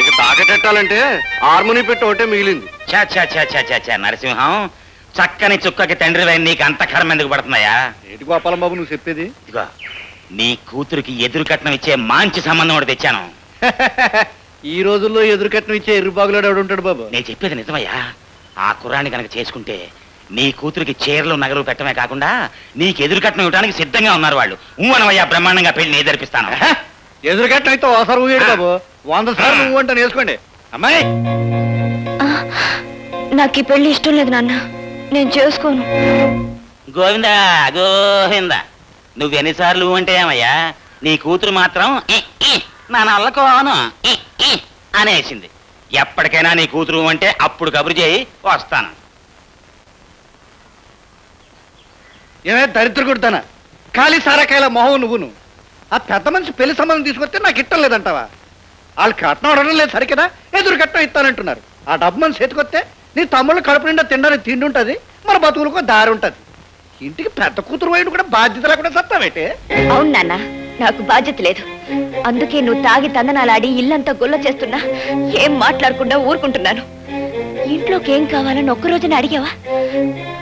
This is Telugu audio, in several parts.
ఇక తాకటెట్టాలంటే హార్మోని పెట్టి ఒకటే మిగిలింది. చా చా చా చా చా చా నరసింహం చక్కని చుక్కకి తండ్రి నీకు అంత కర్మ ఎందుకు పడుతున్నాయా? ఏంటి గోపాలం బాబు నువ్వు చెప్పేది? ఇదిగో నీ కూతురికి ఎదురు కట్నం ఇచ్చే మంచి సంబంధం ఒకటి తెచ్చాను. ఈ రోజుల్లో ఎదురు కట్నం ఇచ్చే ఎర్రి బాగులాడు ఎవడు ఉంటాడు బాబు? నేను చెప్పేది నిజమయ్యా. ఆ కుర్రాన్ని కనుక చేసుకుంటే నీ కూతురికి చీరలు నగలు పెట్టడమే కాకుండా నీకు ఎదురు కట్నం ఇవ్వడానికి సిద్ధంగా ఉన్నారు వాళ్ళు. ఊవనవయ్యా బ్రహ్మాండంగా పెళ్ళి నేను జరిపిస్తాను! ఎదురు కట్నం అయితే ఓసారి ఊగాడు బాబు. వంద సార్లు నువ్వు అంటే నేర్చుకోండి అమ్మాయి! నాకు ఈ పెళ్ళి ఇష్టం లేదు నాన్న. నేను చేసుకోను. గోవిందా గోవిందా. నువ్వు ఎన్నిసార్లు అంటే ఏమయ్యా? నీ కూతురు మాత్రం "ఈ, ఈ, నా నల్లకోను ఈ, ఈ" అనేసింది. ఎప్పటికైనా నీ కూతురు అంటే అప్పుడు కబురు చేయి వస్తాను. ఏమే దరిద్ర కొడతానా? ఖాళీ సారకాయల మొహం నువ్వును. ఆ పెద్ద మనిషి పెళ్ళి సంబంధం తీసుకొస్తే నాకు ఇట్టం లేదంటావా? వాళ్ళు కట్నం అడగడం లేదు సరికదా? ఎదురు కట్నం ఇస్తానంటున్నారు. ఆ డబ్బు మన చేతికొస్తే నీ తమ్ముళ్ళు కడుపు నిండా తినడానికి తిండి ఉంటుంది మన బతుకులకు దారి ఉంటుంది ఇంటికి పెద్ద కూతురు పోయిన కూడా బాధ్యత లేకుండా సత్తావేటే? అవును నాన్న నాకు బాధ్యత లేదు. అందుకే నువ్వు తాగి తందనాలాడి ఇల్లంతా గుల్ల చేస్తున్నా ఏం మాట్లాడకుండా ఊరుకుంటున్నాను. ఇంట్లోకి ఏం కావాలని ఒక్కరోజున అడిగావా?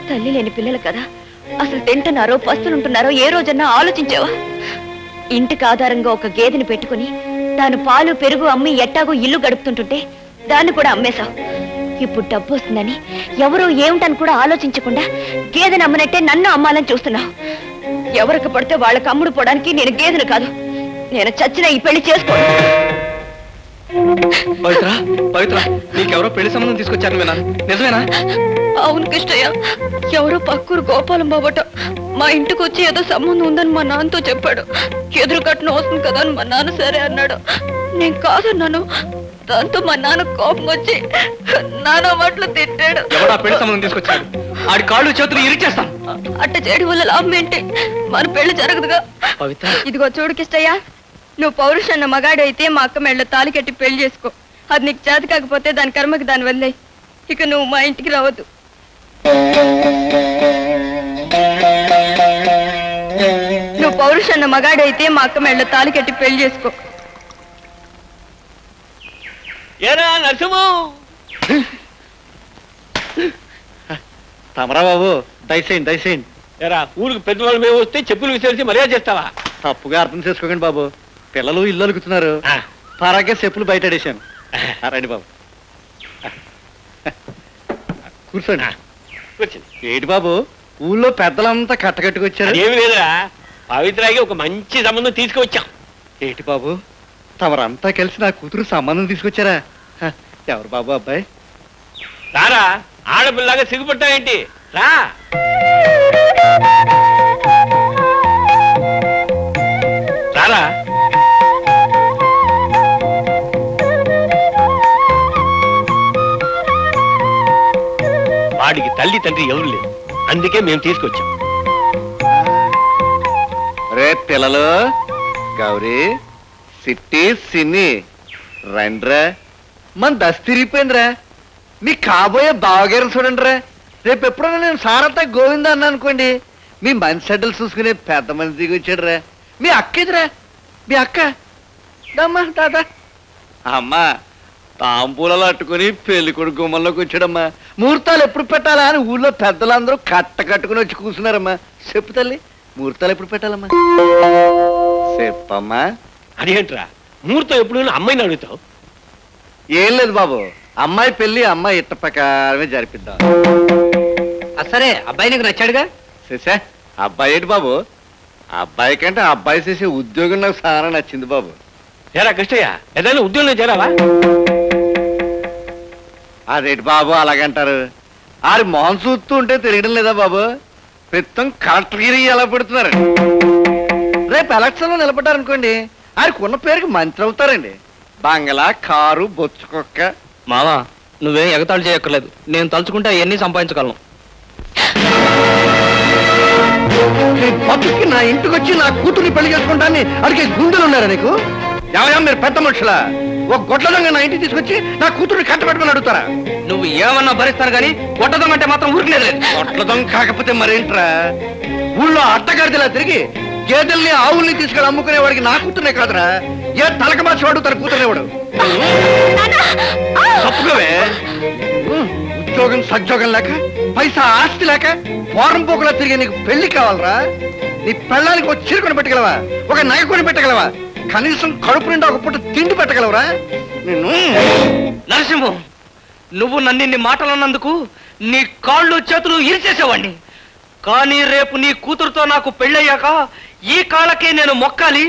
తల్లి లేని పిల్లలు కదా అసలు తింటున్నారో పస్తులుంటున్నారో ఏ రోజన్నా ఆలోచించావా? ఇంటికి ఆధారంగా ఒక గేదెని పెట్టుకుని తాను పాలు పెరుగు అమ్మి ఎట్టాగో ఇల్లు గడుపుతుంటుంటే దాన్ని కూడా అమ్మేశావు. ఇప్పుడు డబ్బు వస్తుందని ఎవరో ఏమిటని కూడా ఆలోచించకుండా గేదెని అమ్మనట్టే నన్ను అమ్మాలని చూస్తున్నావు. ఎవరికి పడితే వాళ్ళకి అమ్ముడు పోవడానికి నేను గేదెను కాదు. నేను చచ్చిన ఈ పెళ్ళి చేసుకోను. పవిత్ర పవిత్ర నీకెవరో పెళ్ళి సంబంధం తీసుకొచ్చారు మీనా నిజమేనా? అవును కృష్ణయ్య ఎవరో పక్కూరు గోపాలం బాబట మా ఇంటికి వచ్చి ఏదో సంబంధం ఉందని మా నాన్నతో చెప్పాడు. ఎదురు కట్నం వస్తుంది కదా అని మా నాన్న సరే అన్నాడు. నేను కాదన్నాను. దాంతో మా నాన్న కోపం వచ్చి నాన్న మాటలు తిట్టాడు. ఎవడా పెళ్ళి సంబంధం తీసుకొచ్చాడు? ఆడి కాళ్ళు చేతులు ఇరిచేస్తాం అట్ట చేయడం వల్ల లాభం ఏంటి? మన పెళ్ళి జరగదుగా. పవిత్ర. ఇదిగో చూడు కిష్టయ్య నువ్వు పౌరుషన్న మగాడైతే మా అక్క మెళ్ళ తాలి కట్టి పెళ్ళి చేసుకో. అది నీకు చేత కాకపోతే దాని కర్మకి దాని వల్లే. ఇక నువ్వు మా ఇంటికి రావద్దు. నువ్వు పౌరుషన్న మగాడైతే మా అక్క మెళ్ళ తాలి కట్టి పెళ్ళి చేసుకో. ఏరా నరసింహం? తమరా బాబు దయచేయండి దయచేయండి. ఏరా ఊరికి పెద్దవాళ్ళు మేము వస్తే చెప్పులు విసిరిసి మర్యాద చేస్తావా? తప్పుగా అర్థం చేసుకోకండి బాబు. పిల్లలు ఇల్లు అలుకుతున్నారు ఆ. పరాగే చెప్పులు బయట ఆ, రండి బాబు. కూర్చోండి. కూర్చోండి. ఏంటి బాబు? ఊళ్ళో పెద్దలంతా కట్టకట్టుకొచ్చారు ఏమి లేదురా. పవిత్రాకి ఒక మంచి సంబంధం తీసుకువచ్చాం. ఏంటి బాబు? తమరంతా కలిసి నా కూతురు సంబంధం తీసుకొచ్చారా? హ, ఎవరు బాబు అబ్బాయి? రారా ఆడపిల్లగా సిగ్గుపట్టావేంటి రా. వాడికి తల్లి తండ్రి ఎవరు లేరు. అందుకే మేము తీసుకొచ్చాం. రే పిల్లలు గౌరీ సిట్టి సిన్ని రండ్రా మన దశ తిరిగిపోయిందిరా మీ కాబోయే బావగారిని చూడండి రా రేపు ఎప్పుడైనా నేను సారతా గోవింద అన్నా అనుకోండి. మీ మంచి సెడ్డలు చూసుకునే పెద్ద మంది దిగి వచ్చాడు రా మీ అక్క ఎదురా మీ అక్క? దమ్మా తాత. అమ్మా తాంబూలాలు అట్టుకుని పెళ్ళి కొడుకు గుమ్మంలోకి వచ్చాడమ్మా. ముహూర్తాలు ఎప్పుడు పెట్టాలా అని ఊళ్ళో పెద్దలందరూ కట్ట కట్టుకుని వచ్చి కూర్చున్నారమ్మా. చెప్పు తల్లి ముహూర్తాలు ఎప్పుడు పెట్టాలమ్మా? చెప్పమ్మా. అదేంట్రా? ముహూర్తం ఎప్పుడు అమ్మాయిని అడుగుతావు? ఏం లేదు బాబు. అమ్మాయి పెళ్ళి అమ్మాయి ఇట్ట ప్రకారమే జరిపిద్దాం. సరే అబ్బాయి నీకు నచ్చాడుగా? చేసా అబ్బాయి ఏంటి బాబు? అబ్బాయి కంటే అబ్బాయి చేసే ఉద్యోగం నాకు చాలా నచ్చింది బాబు. ఏరా కృష్ణయ్య ఏదైనా ఉద్యోగంలో చేరావా? అదేంటి బాబు అలాగంటారు. ఆరి మొహం చూస్తూ ఉంటే తెలియడం లేదా బాబు? ప్రస్తుతం కలెక్టర్గిరి ఎలా పెడుతున్నారు? రేపు ఎలక్షన్లో నిలబడ్డారనుకోండి ఆరికి ఉన్న పేరుకి మంత్రి అవుతారండి. బంగళా కారు బొచ్చు కుక్క. మావా నువ్వేం ఎగతాళి చేయక్కర్లేదు. నేను తలుచుకుంటే అవన్నీ సంపాదించగలను. నీ నా ఇంటికి వచ్చి నా కూతుర్ని పెళ్ళి చేసుకుంటాన్ని అడిగే గుండెలు ఉన్నారా నీకు? ఏమయ్యా మీరు పెద్ద మనుషులా. ఒక గొడ్ల దొంగ నా ఇంటికి తీసుకొచ్చి నా కూతుర్ని కట్టబెట్టమని అడుగుతారా? నువ్వు ఏమన్నా భరిస్తాను కానీ కొట్టదం అంటే మాత్రం ఊరికనేది లేదు. గొడ్ల దొంగ కాకపోతే మరేంట్రా? ఊళ్ళో అట్టగాడిదలా తిరిగి గేదెల్ని ఆవుల్ని తీసుకెళ్ళి అమ్ముకునేవాడికి నా కూతుర్నే కాదురా? ఏ తలక మార్చేవాడు తన కూతురేవాడు నాన్న ఉద్యోగం సద్యోగం లేక పైసా ఆస్తి లేక వారం పోకులా తిరిగి నీకు పెళ్ళి కావాలరా? నీ పెళ్ళానికి ఒక చీర కొని పెట్టగలవా? ఒక నగ కొని పెట్టగలవా? కనీసం కడుపు నిండా ఒక పూట తిండి పెట్టగలవరా? నేను నరసింహం నువ్వు నన్ను ఇన్ని మాటలు అన్నందుకు నీ కాళ్ళు చేతులు ఇరిచేసేవాణ్ణి. కానీ రేపు నీ కూతురుతో నాకు పెళ్ళయ్యాక ఈ కాళ్ళకే నేను మొక్కాలి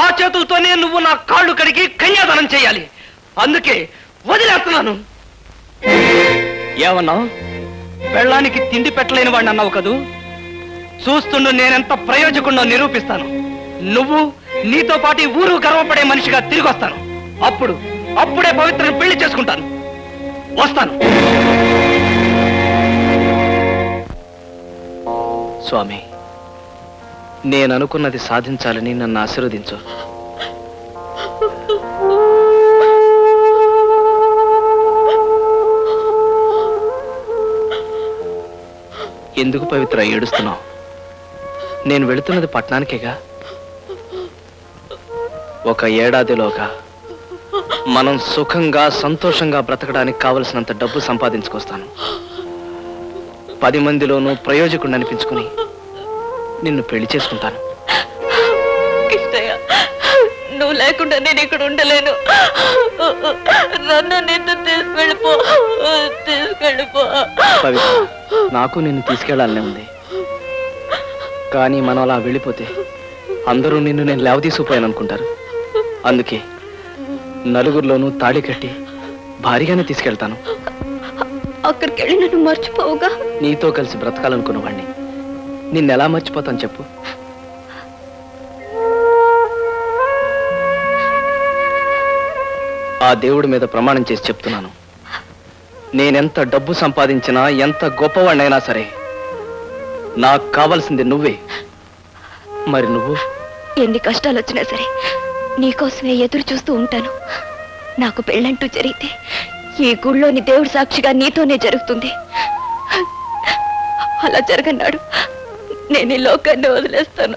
ఆ చేతులతోనే నువ్వు నా కాళ్ళు కడిగి కన్యాదానం చేయాలి. అందుకే వదిలేస్తున్నాను. ఏమన్నావు పెళ్ళానికి తిండి పెట్టలేని వాడిని అన్నావు కదూ? చూస్తుండు నేనెంత ప్రయోజకుండా నిరూపిస్తాను. నువ్వు నీతో పాటు ఊరు గర్వపడే మనిషిగా తిరిగి వస్తాను. అప్పుడు అప్పుడే పవిత్రను పెళ్ళి చేసుకుంటాను. వస్తాను. స్వామి నేను అనుకున్నది సాధించాలని నన్ను ఆశీర్వదించు. ఎందుకు పవిత్ర ఏడుస్తున్నావు? నేను వెళుతున్నది పట్టణానికేగా? ఒక ఏడాదిలోగా మనం సుఖంగా సంతోషంగా బ్రతకడానికి కావలసినంత డబ్బు సంపాదించుకొస్తాను. పది మందిలోనూ ప్రయోజకుడిని అనిపించుకుని నిన్ను పెళ్ళి చేసుకుంటాను. నువ్వు లేకుండా నేను ఇక్కడ ఉండలేను. నన్ను నిన్ను తీసుకెళ్ళిపో తీసుకెళ్ళిపో. నాకు నిన్ను తీసుకెళ్ళాలనే ఉంది. కానీ మనం అలా వెళ్ళిపోతే అందరూ నిన్ను నేను లేవదీసుకుపోయాను అనుకుంటారు. అందుకే నలుగురిలోనూ తాళి కట్టి భారీగానే తీసుకెళ్తాను. అక్కడికి వెళ్ళి నన్ను మర్చిపోవుగా. నీతో కలిసి బ్రతకాలనుకున్నవాణ్ణి. నిన్నెలా మర్చిపోతాను చెప్పు. ఆ దేవుడి మీద ప్రమాణం చేసి చెప్తున్నాను. నేనెంత డబ్బు సంపాదించినా ఎంత గొప్పవాణ్ణైనా సరే నాకు కావాల్సింది నువ్వే. మరి నువ్వు? ఎన్ని కష్టాలు వచ్చినా సరే నీకోసమే ఎదురు చూస్తూ ఉంటాను. నాకు పెళ్ళంటూ జరిగితే ఈ గుళ్ళోని దేవుడి సాక్షిగా నీతోనే జరుగుతుంది. అలా జరగన్నాడు. నేను ఈ లోకాన్ని వదిలేస్తాను.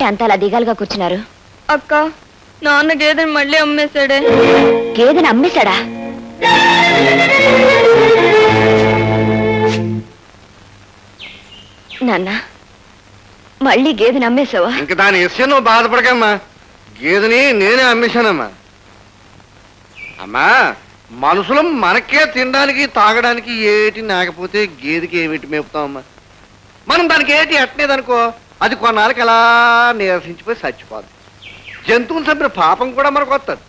ఏమిటి అంత అలా దిగాలుగా కూర్చున్నారు. అక్క నాన్న గేదెని మళ్ళీ అమ్మేశాడే. గేదెని అమ్మేశాడా? నాన్న మళ్ళీ గేదెని అమ్మేశావా? ఇంక దాని విషయం నువ్వు బాధపడకమ్మా. గేదెని నేనే అమ్మేశానమ్మా. అమ్మా మనుషులం మనకే తినడానికి తాగడానికి ఏటి నాకపోతే గేదెకి ఏమిటి మేపుతామమ్మా మనం దానికి ఏటి ఎట్టలేదనుకో అది కొన్నాళ్ళకి అలా నీరసించిపోయి చచ్చిపోదు. జంతువుని చంపిన పాపం కూడా మనకు వస్తుంది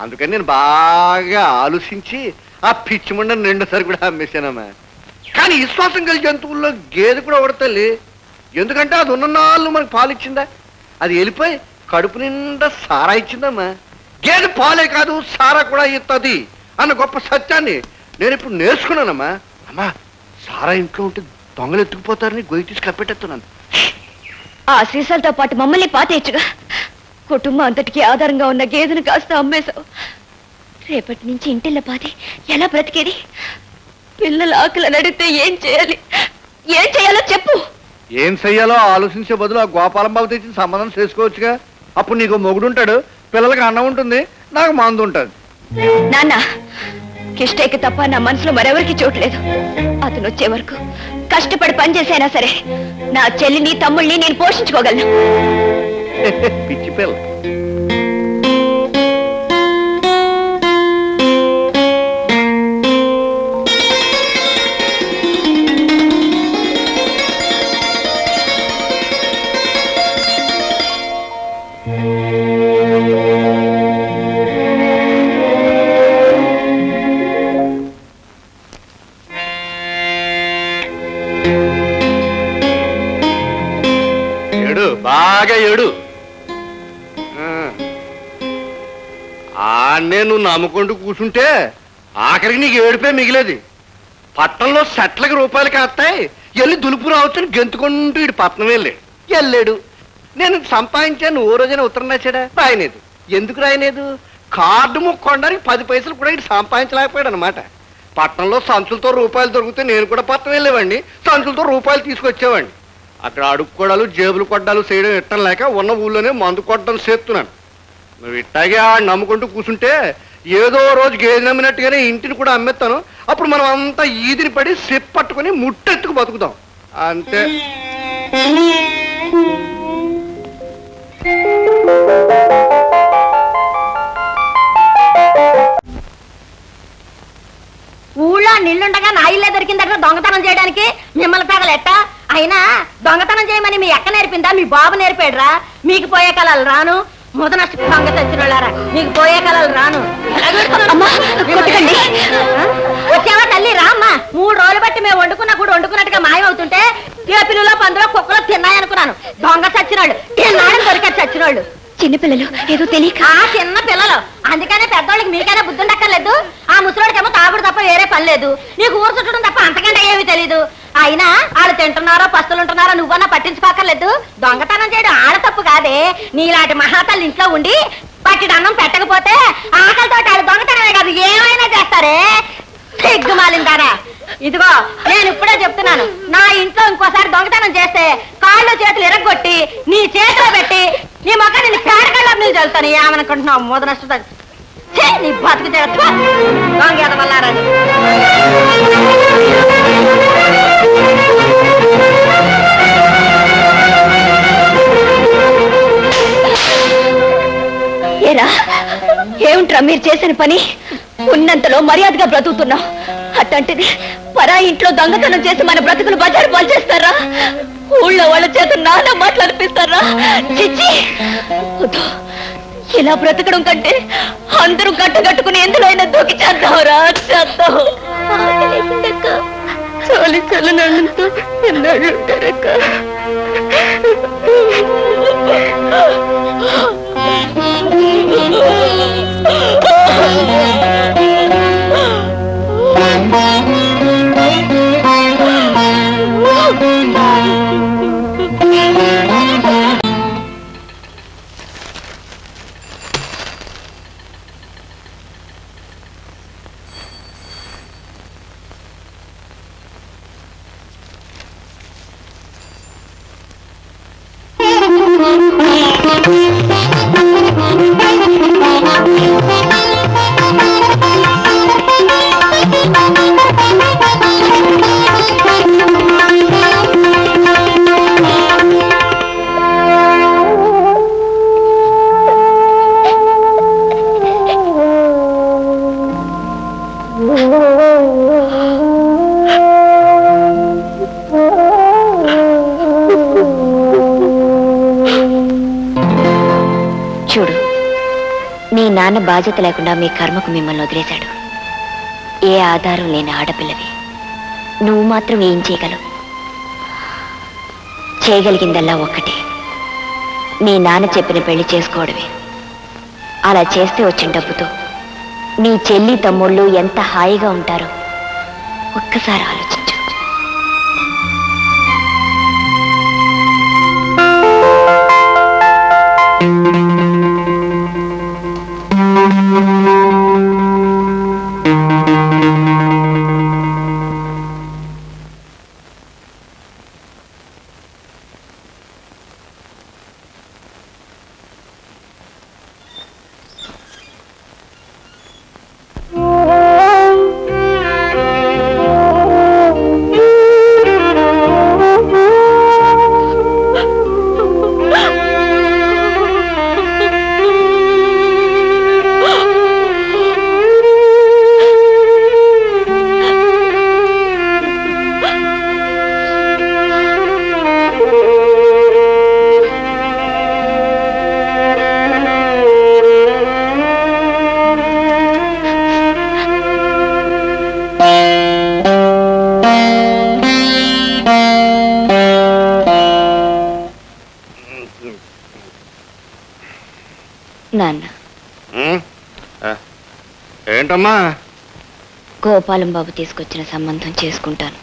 అందుకని నేను బాగా ఆలోచించి ఆ పిచ్చి ముండని రెండోసారి కూడా అమ్మేశానమ్మా. కానీ విశ్వాసం కలిగి జంతువుల్లో గేదె కూడా ఉడతల్లి ఎందుకంటే అది ఉన్న నాళ్ళు మనకు పాలు ఇచ్చిందా? అది వెళ్ళిపోయి కడుపు నిండా సారా ఇచ్చిందమ్మా. గేదె పాలే కాదు సారా కూడా ఇస్తుంది అన్న గొప్ప సత్యాన్ని నేను ఇప్పుడు నేర్చుకున్నానమ్మా. అమ్మా సారా ఇంట్లో ఉంటే దొంగలు ఎత్తుకుపోతారని గొయ్యి తీసి కప్పెట్టేస్తున్నాను. ఆ సీసాలతో పాటు మమ్మల్ని పాతేయచ్చుగా కుటుంబం అంతటికి ఆధారంగా ఉన్న గేదెను కాస్త అమ్మేశావు. రేపటి నుంచి ఇంటిల్ల పాతి ఎలా బ్రతికేది? పిల్లల ఆకలి అడిగితే ఏం చేయాలి? ఏం చేయాలో చెప్పు. ఏం చెయ్యాలో ఆలోచించే బదులు ఆ గోపాలం బాబు తెచ్చిన సంబంధం చేసుకోవచ్చుగా. అప్పుడు నీకు మొగుడు ఉంటాడు పిల్లలకి అన్నం ఉంటుంది నాకు మందు ఉంటుంది. నాన్న కిష్టయ్యకి తప్ప నా మనసులో మరెవరికి చోట్లేదు అతను వచ్చే వరకు కష్టపడి పనిచేసైనా సరే నా చెల్లిని తమ్ముళ్ళని నేను పోషించుకోగలను. పిచ్చి పిల్ల. నువ్వు కూర్చుంటే ఆఖరికి నీకు ఏడిపే మిగిలేది. పట్టణంలో సెట్లకి రూపాయలు కాస్తాయి వెళ్ళి దులుపు రావచ్చని గెంతుకుంటూ ఇటు పట్నం వెళ్ళాడు. వెళ్ళాడు. నేను సంపాదించాను ఓ రోజైనా ఉత్తరం రాశాడా? రాయలేదు. ఎందుకు రాయలేదు? కార్డు ముక్కొనడానికి పది పైసలు కూడా ఇటు సంపాదించలేకపోయాడు అనమాట పట్టణంలో సంచులతో రూపాయలు దొరికితే నేను కూడా పట్టణం వెళ్ళేవాడిని. సంచులతో రూపాయలు తీసుకొచ్చేవాడిని. అక్కడ అడుక్కోడాలు జేబులు కొట్టాలు చేయడం ఇట్టం లేక ఉన్న ఊళ్ళోనే మందు కొట్టడం చేస్తున్నాను. నువ్వు ఇట్టాగే ఆ నమ్ముకుంటూ కూర్చుంటే ఏదో రోజు గేదె నమ్మినట్టుగానే ఇంటిని కూడా అమ్మేస్తాను. అప్పుడు మనం అంతా ఈదిని పడి సెప్ పట్టుకొని ముట్టెత్తుకు బతుకుతాం. అంతే. ఊళ్ళో నిల్లుండగా నా ఇల్లే దొరికిందట దొంగతనం చేయడానికి. మిమ్మల్ని తగలెట్ట అయినా దొంగతనం చేయమని మీ అక్క నేర్పిందా? మీ బాబు నేర్పాడురా? మీకు పోయే కళలు రాను. ముదనష్ట దొంగ తెచ్చినోళ్ళారా మీకు పోయే కలలు రాను? వచ్చావా తల్లి రామ్మా మూడు రోజులు బట్టి మేము వండుకున్న కూడా వండుకున్నట్టుగా మాయమవుతుంటే పిల్లలో పందులో కుక్కలో తిన్నాయనుకున్నాను. దొంగ చచ్చినోళ్ళు తిన్నాడని దొరికారు చచ్చినోళ్ళు. చిన్నపిల్లలు ఏదో తెలియక. ఆ చిన్న పిల్లలు. అందుకనే పెద్దోళ్ళకి మీకైనా బుద్ధి ఉండక్కర్లేదు ఆ ముసలోడికేమో తాగుడు తప్ప వేరే పని లేదు. నీకు ఊరు చుట్టడం తప్ప అంతకంటే ఏమీ తెలీదు. అయినా వాళ్ళు తింటున్నారో పస్తులుంటున్నారో నువ్వన్నా పట్టించుకోకర్లేదు. దొంగతనం చేయడం ఆడ తప్పు కాదే. నీలాంటి మహాతల్లి ఇంట్లో ఉండి పట్టిడు అన్నం పెట్టకపోతే ఆకలితో వాళ్ళు దొంగతనమే కాదు ఏమైనా చేస్తారే? సిగ్గుమాలిందారా ఇదిగో నేను ఇప్పుడే చెప్తున్నాను. నా ఇంట్లో ఇంకోసారి దొంగతనం చేస్తే కాళ్ళు చేతులు ఎరగొట్టి నీ చేతిలో పెట్టి నీ మొక్క నేను పేడకల్లో నీళ్ళు చల్లుతాను. ఏమనుకుంటున్నావు? మొదనష్ట నీ బతుకు చేస్తా. దొంగ ఎదవల్లారని ఏరా? ఏమిట్రా మీరు చేసిన పని? ఉన్నంతలో మర్యాదగా బ్రతుకుతున్నాం అట్లాంటిది పరా ఇంట్లో దొంగతనం చేసి మన బ్రతుకులు బజారు పనిచేస్తారా ఊళ్ళో వాళ్ళ చేత నానా మాట్లాడిపిస్తారా చిచ్చి! ఇలా బ్రతకడం కంటే అందరూ గట్ట కట్టుకుని ఎందులో అయినా దూకి చేద్దాంరా చేద్దాం చాలి చల్లనంతో ఎన్నాళ్ళు ఉంటారక్క? బాధ్యత లేకుండా మీ కర్మకు మిమ్మల్ని వదిలేశాడు. ఏ ఆధారం లేని ఆడపిల్లవి. నువ్వు మాత్రం ఏం చేయగలవు? చేయగలిగిందల్లా ఒక్కటే. మీ నాన్న చెప్పిన పెళ్ళి చేసుకోవడమే. అలా చేస్తే వచ్చిన డబ్బుతో మీ చెల్లి తమ్ముళ్ళు ఎంత హాయిగా ఉంటారో ఒక్కసారి ఆలోచించు ఏంటమ్మా గోపాలం బాబు తీసుకొచ్చిన సంబంధం చేసుకుంటాను?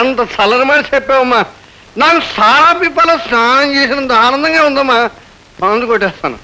ఎంత చల్లని మాట చెప్పావమ్మా. నాకు సారా పిప్పల స్నానం చేసినంత ఆనందంగా ఉందమ్మా. మందు కొట్టేస్తాను.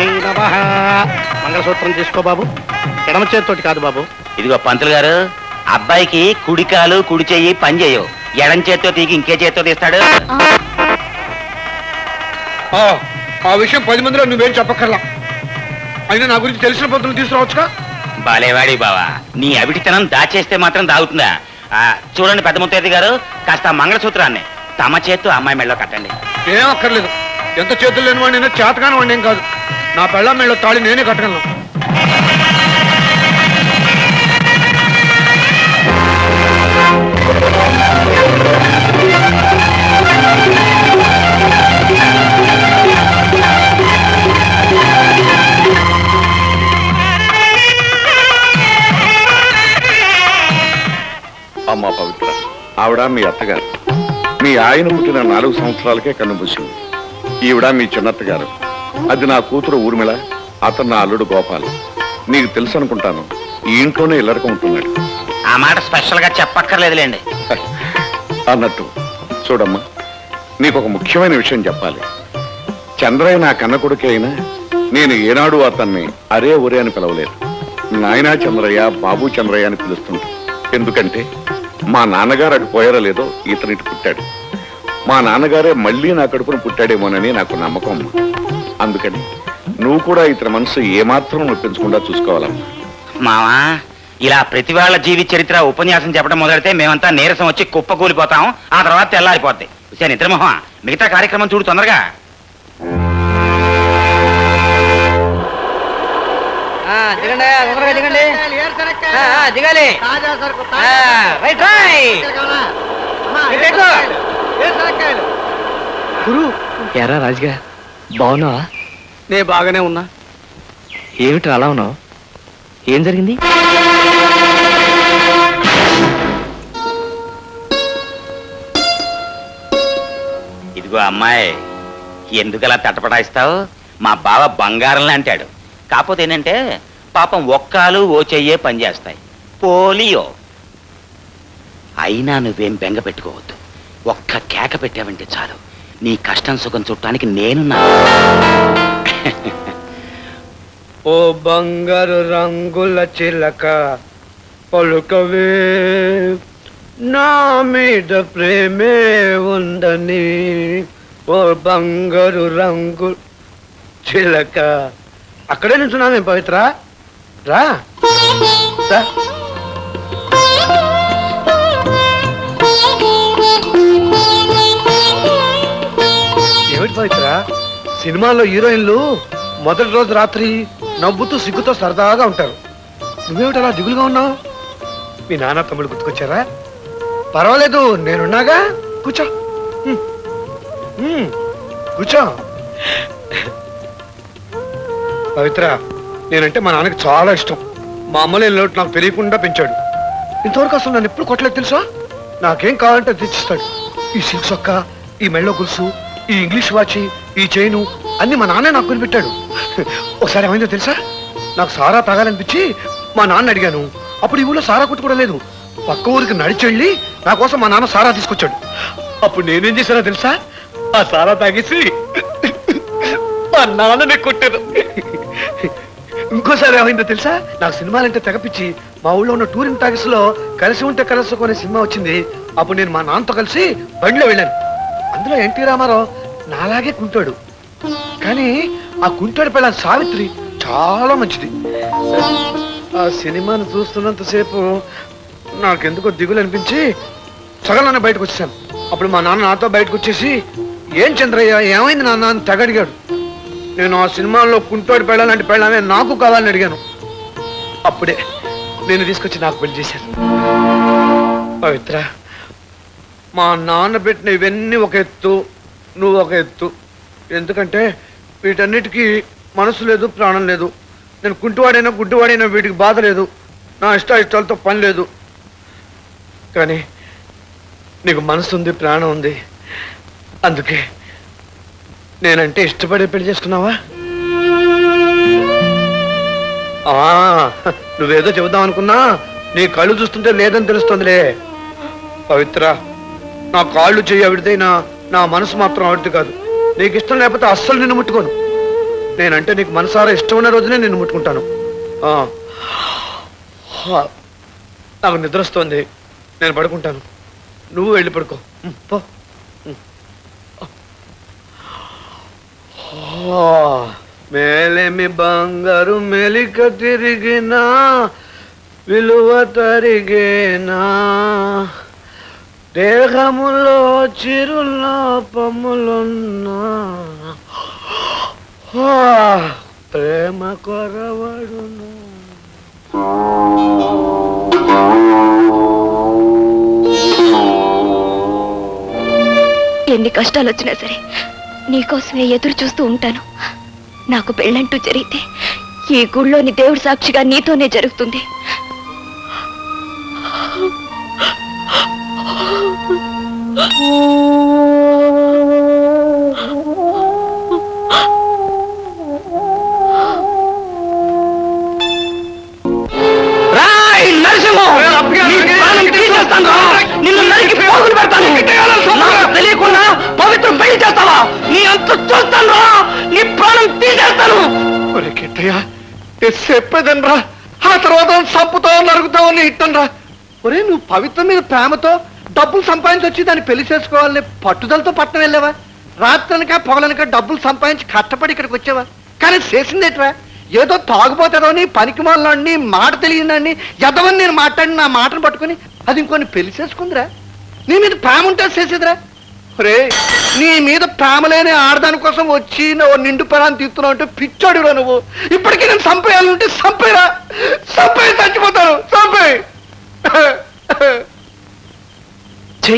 నమః. మంగళసూత్రం తీసుకో బాబు. ఎడమ చేతితోటి కాదు బాబు. ఇదిగో పంతులు గారు అబ్బాయికి కుడికాలు కుడి చెయ్యి పని చేయవు. ఎడం చేత్తో తీగి ఇంకే చేత్తో తీస్తాడు. ఆ విషయం పది మందిలో నువ్వేం చెప్పక్కర్లా. అయినా నా గురించి తెలిసిన పంతులు తీసుకురావచ్చుగా? బాలేవాడి బావా నీ అవిటితనం దాచేస్తే మాత్రం దాగుతుందా? ఆ, చూడండి పెద్ద ముత్తైది గారు కాస్త ఆ మంగళసూత్రాన్ని. తమ చేత్తో అమ్మాయి మెళ్ళలో కట్టండి. ఏం అక్కర్లేదు. ఎంత చేతులు లేని వాడిని చేతకాని వాడిని ఏం కాదు. నా పెళ్ళ మెళ్ళ తాళి నేనే కట్టగలను. అమ్మా పవిత్ర ఆవిడ మీ అత్తగారు. మీ ఆయన పుట్టిన నాలుగు సంవత్సరాలకే కన్నుమూసింది ఈవిడ మీ చిన్నత్తగారు. అది నా కూతురు ఊర్మిళ అతను నా అల్లుడు గోపాల్. నీకు తెలుసు అనుకుంటాను ఈ ఇంట్లోనే ఇల్లరకం ఉంటున్నాడు. ఆ మాట స్పెషల్గా చెప్పక్కర్లేదులేండి. అన్నట్టు చూడమ్మా నీకు ఒక ముఖ్యమైన విషయం చెప్పాలి. చంద్రయ్య నా కన్న కొడుకే అయినా నేను ఏనాడు అతన్ని అరే ఒరే అని పిలవలేదు. నాయనా చంద్రయ్య బాబు చంద్రయ్య అని పిలుస్తుంటా ఎందుకంటే మా నాన్నగారు అటు పోయారో లేదో ఇతనిటి పుట్టాడు. మా నాన్నగారే మళ్ళీ నా కడుపున పుట్టాడేమోనని నాకు నమ్మకం. అందుకని నువ్వు కూడా ఇతని మనసు ఏమాత్రం నొప్పించకుండా చూసుకోవాలమ్మా. మావా ఇలా ప్రతి వాళ్ళ జీవి చరిత్ర ఉపన్యాసం చెప్పడం మొదలైతే మేమంతా నీరసం వచ్చి కుప్ప కూలిపోతాం ఆ తర్వాత తెల్లారిపోద్ది. హుసేన్ నిద్రమోహం. మిగతా కార్యక్రమం చూడు తొందరగా. దిగండి తొందరగా దిగండి. ఆ, ఆ, దిగాలి. ఆ, రైట్ రైట్. గురు ఎరా రాజుగా బాగున్నావా? నే బాగానే ఉన్నా. ఏమిటి అలా ఉన్నావు? ఏం జరిగింది? ఇదిగో అమ్మాయి ఎందుకలా తటపటాయిస్తావు? మా బావ బంగారం అంటాడు. కాకపోతే ఏంటంటే పాపం ఒక్కాలు ఓ చెయ్యే పనిచేస్తాయి పోలియో. అయినా నువ్వేం బెంగ పెట్టుకోవద్దు. ఒక్క కేక పెట్టావంటే చాలు. నీ కష్టం సుఖం చుట్టానికి నేనున్నా. ఓ బంగారు రంగుల చిలక పలుకవే నా మీద ప్రేమే ఉందని. ఓ బంగారు రంగు చిలక అక్కడే నిల్చున్నామే పవిత్ర. రా. పవిత్ర సినిమాలో హీరోయిన్లు మొదటి రోజు రాత్రి నవ్వుతూ సిగ్గుతో సరదాగా ఉంటారు. నువ్వేమిటి అలా దిగులుగా ఉన్నావు? మీ నాన్న తమ్ముడు గుర్తుకొచ్చారా? పర్వాలేదు నేనున్నాగా? కూర్చో. కూర్చో. పవిత్ర నేనంటే మా నాన్నకి చాలా ఇష్టం. మా అమ్మలే లోటు నాకు తెలియకుండా పెంచాడు. ఇంతవరకు అసలు నన్ను ఎప్పుడు కొట్టలేదు తెలుసా? నాకేం కావాలంటే తెచ్చిస్తాడు. ఈ సిల్క్ సొక్క ఈ మెళ్ళో గులుసు ఈ ఇంగ్లీష్ వాచి ఈ చైను అన్ని మా నాన్నే నాకు కొనిపెట్టాడు. ఒకసారి ఏమైందో తెలుసా? నాకు సారా తాగాలనిపించి మా నాన్న అడిగాను. అప్పుడు ఈ ఊళ్ళో సారా కొట్టు కూడా లేదు. పక్క ఊరికి నడిచెళ్ళి నా కోసం మా నాన్న సారా తీసుకొచ్చాడు. అప్పుడు నేనేం చేశానో తెలుసా? ఆ సారా తాగేసి మా నాన్ననే కొట్టాను ఇంకోసారి ఏమైందో తెలుసా? నాకు సినిమాలంటే తెగపిచ్చి మా ఊళ్ళో ఉన్న టూరింగ్ టాకీస్లో కలిసి ఉంటే కలుసుకోనే సినిమా వచ్చింది. అప్పుడు నేను మా నాన్నతో కలిసి బండిలో వెళ్ళాను. అందులో ఎన్టీ రామారావు నాలాగే కుంటాడు. కానీ ఆ కుంటాడు పిల్ల సావిత్రి చాలా మంచిది. ఆ సినిమాను చూస్తున్నంతసేపు నాకెందుకో దిగులు అనిపించి సగంలోనే బయటకు వచ్చాను అప్పుడు మా నాన్న నాతో బయటకు వచ్చేసి ఏం చంద్రయ్య ఏమైంది నాన్న? అని తెగ నేను ఆ సినిమాలో కుంటోడి పెళ్ళాలంటే పెళ్ళామే నాకు కావాలని అడిగాను. అప్పుడే నేను తీసుకొచ్చి నాకు పెళ్ళి చేశాను పవిత్ర మా నాన్న పెట్టిన ఇవన్నీ ఒక ఎత్తు నువ్వు ఒక ఎత్తు. ఎందుకంటే వీటన్నిటికీ మనసు లేదు ప్రాణం లేదు. నేను కుంటివాడైనా గుడ్డివాడైనా వీటికి బాధ లేదు. నా ఇష్ట ఇష్టాలతో పని లేదు. కానీ నీకు మనసు ఉంది ప్రాణం ఉంది. అందుకే నేనంటే ఇష్టపడే పెళ్ళి చేసుకున్నావా? నువ్వేదో చెబుదాం అనుకున్నా నీ కళ్ళు చూస్తుంటే లేదని తెలుస్తుందిలే. పవిత్ర నా కాళ్ళు చెయ్యి ఆవిడదైనా నా మనసు మాత్రం ఆవిడది కాదు. నీకు ఇష్టం లేకపోతే అస్సలు నిన్ను ముట్టుకోను. నేనంటే నీకు మనసారా ఇష్టం ఉన్న రోజునే నిన్ను ముట్టుకుంటాను. ఆ. నాకు నిద్రస్తోంది. నేను పడుకుంటాను. నువ్వు వెళ్ళి పడుకో. పో. మేలేమి బంగారు మెలిక తిరిగినా విలువ తరిగేనా? దేహములో చిరులోపములున్నా ప్రేమ కొరవడును. ఎన్ని కష్టాలు వచ్చినా సరే నీకోసమే ఎదురు చూస్తూ ఉంటాను. నాకు పెళ్ళంటూ జరిగితే ఈ గుళ్ళోని దేవుడి సాక్షిగా నీతోనే జరుగుతుంది. నిన్ను నరికి పోగులు పెడతాను! నాకు తెలియకుండా పవిత్ర పెళ్ళి చేస్తావా? నీ అంత చూస్తాను రా! నీ ప్రాణం తీసేస్తాను! కిట్టయ్య చెప్పేదనరా ఆ తర్వాత చంపుతావు నరుగుతావు అని ఇట్టనరా ఒరే నువ్వు పవిత్ర మీద ప్రేమతో డబ్బులు సంపాదించి వచ్చి దాన్ని పెళ్ళి చేసుకోవాలని పట్టుదలతో పట్టణం వెళ్ళావా? రాత్రనక పొగలనక డబ్బులు సంపాదించి కష్టపడి ఇక్కడికి వచ్చావా? కానీ చేసిందేట్రా ఏదో తాగుపోతాడని పనికి మాలని మాట తెలియదండి ఎదవని నేను మాట్లాడి నా మాటను పట్టుకుని అది ఇంకొని పెళ్ళి చేసుకుందిరా? నీ మీద ప్రేమ ఉంటే చేసేదిరా? రే నీ మీద ప్రేమ లేని ఆడదాని కోసం వచ్చి నువ్వు నిండు పరాన్ని తీస్తున్నావు అంటే పిచ్చాడురా నువ్వు? ఇప్పటికీ నేను చంపేయాలంటే చంపేరా? చంపే చచ్చిపోతాను. చంపే ఛీ